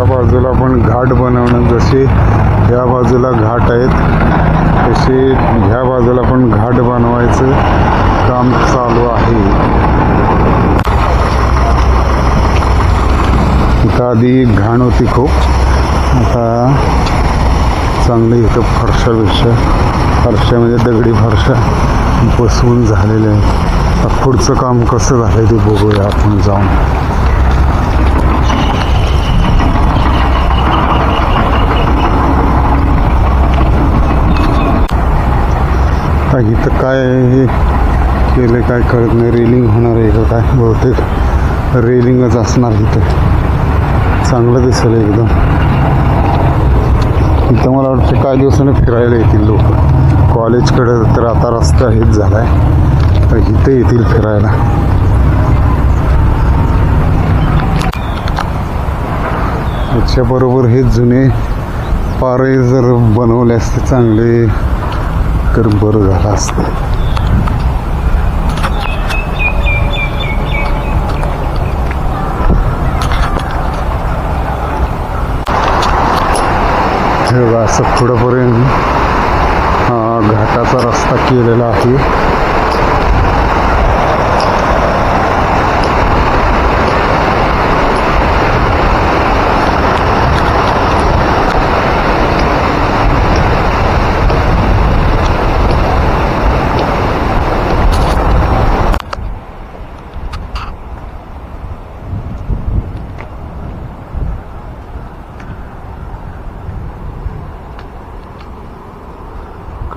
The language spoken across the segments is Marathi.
त्या बाजूला पण घाट बनवणं जसे या बाजूला घाट आहेत तसे ह्या बाजूला पण घाट बनवायचं काम चालू आहे. इथं आधी घाण होती खूप. आता चांगली इथं फरशा बिरशा फरशा म्हणजे दगडी फरशा बसवून झालेले आहेत. पुढचं काम कसं झालं ते बघूया आपण जाऊन. इथं काय हे केलं काय कळत नाही. रेलिंग होणार आहे का काय? बहुतेक रेलिंगच असणार इथं. चांगलं दिसेल एकदम. इथं मला वाटतं काही दिवसाने फिरायला येतील लोक. कॉलेजकडे तर आता रस्ता हेच झाला आहे तर इथं येतील फिरायला. याच्याबरोबर हे जुने पारे जर बनवले असते चांगले तर बरं झालं असतं. असं पुढंपर्यंत घाटाचा रस्ता केलेला आहे.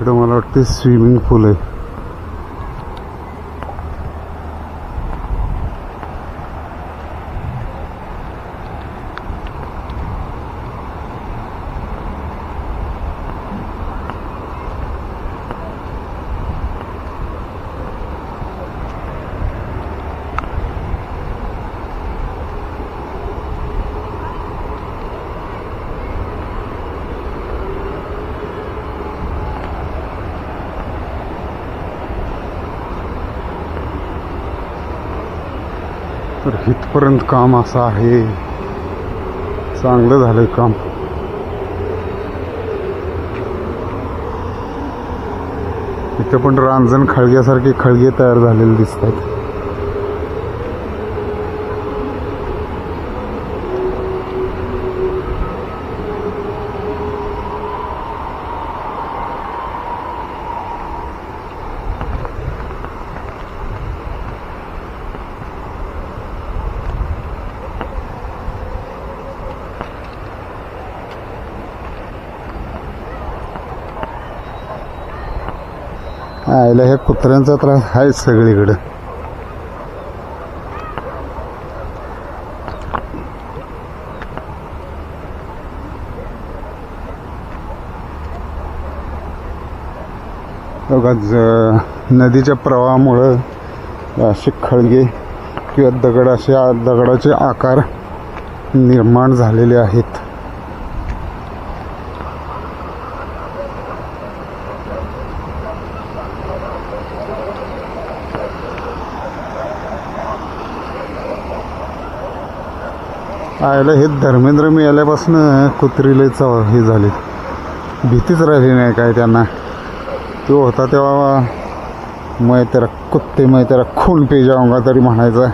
इकडं मला वाटते स्विमिंग पूल तर इथपर्यंत काम असं आहे. चांगलं झालं काम. इथं पण रांजण खळग्यासारखे खळगे तयार झालेले दिसतात आयला ह्या कुत्र्यांचा त्रास आहेच सगळीकडं. बघा ज- नदीच्या प्रवाहामुळं असे खळगे किंवा दगड असे दगडाचे आकार निर्माण झालेले आहेत. आयला हे धर्मेंद्र मी आल्यापासून कुत्रीला चव हे झाले. भीतीच राहिली नाही काय त्यांना. तो होता तेव्हा मैं तेरा कुत्ते मैं तेरा खून पे जाऊंगा तरी म्हणायचा.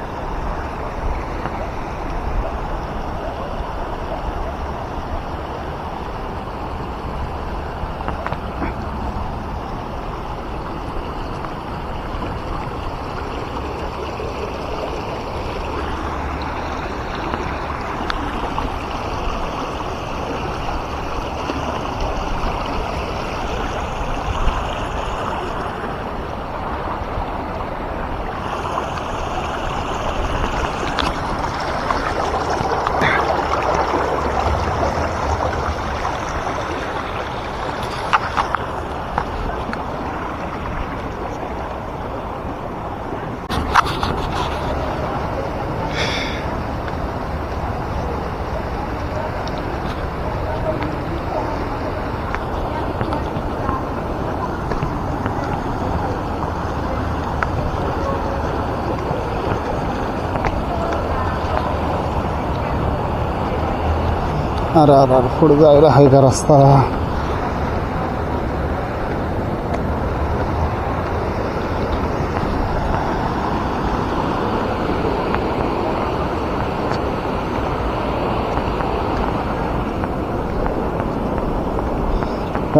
अरे अरे अरे पुढे जायला आहे का रस्ता?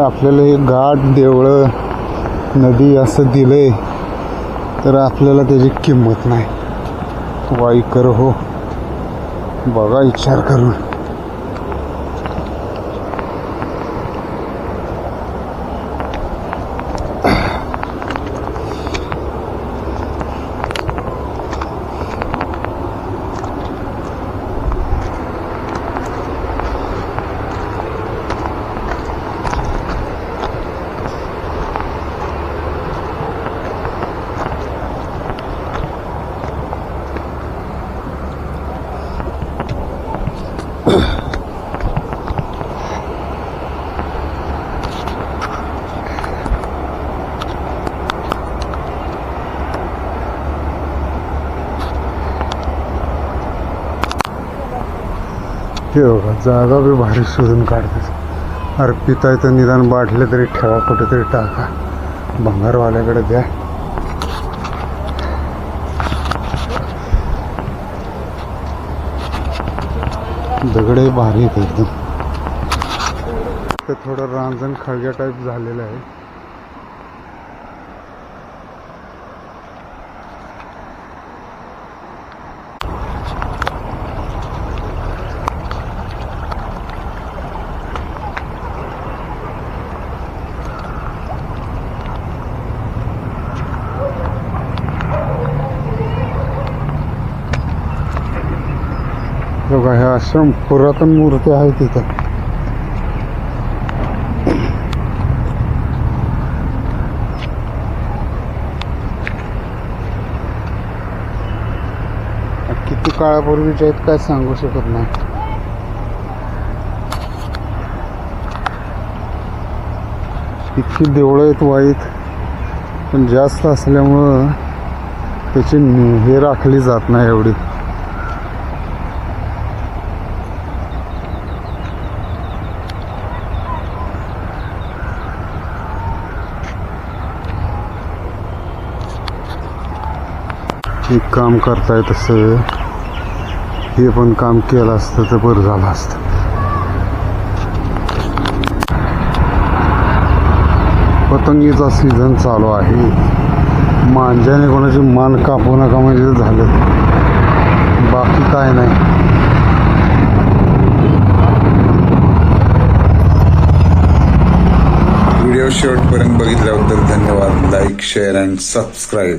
आपल्याला हे घाट देवळं नदी असं दिले तर आपल्याला त्याची किंमत नाही. वाईकर हो. बघा विचार करून. ते बघा जागा बी भारी शोधून काढते अरे पिताय तर निदान बाटले तरी ठेवा कुठेतरी टाका। भंगारवाल्याकडे द्या दगडे भारी आहेत एकदम तर थोडं रांजण खळग्या टाईप झालेलं आहे बघा ह्या आश्रम पुरातन मूर्ती आहेत तिथं. किती काळापूर्वीच्या आहेत काय सांगू शकत नाही. इतकी देवळं आहेत वाईट पण जास्त असल्यामुळं त्याची हे राखली जात नाही एवढी. एक काम करताय तसं. हे पण काम केलं असतं तर बरं झालं असतं. पतंगीचा सीझन चालू आहे. मांजाने कोणाची मान कापू नका म्हणजे झालं. बाकी काय नाही. व्हिडिओ शेवटपर्यंत बघितल्याबद्दल धन्यवाद. Like share and subscribe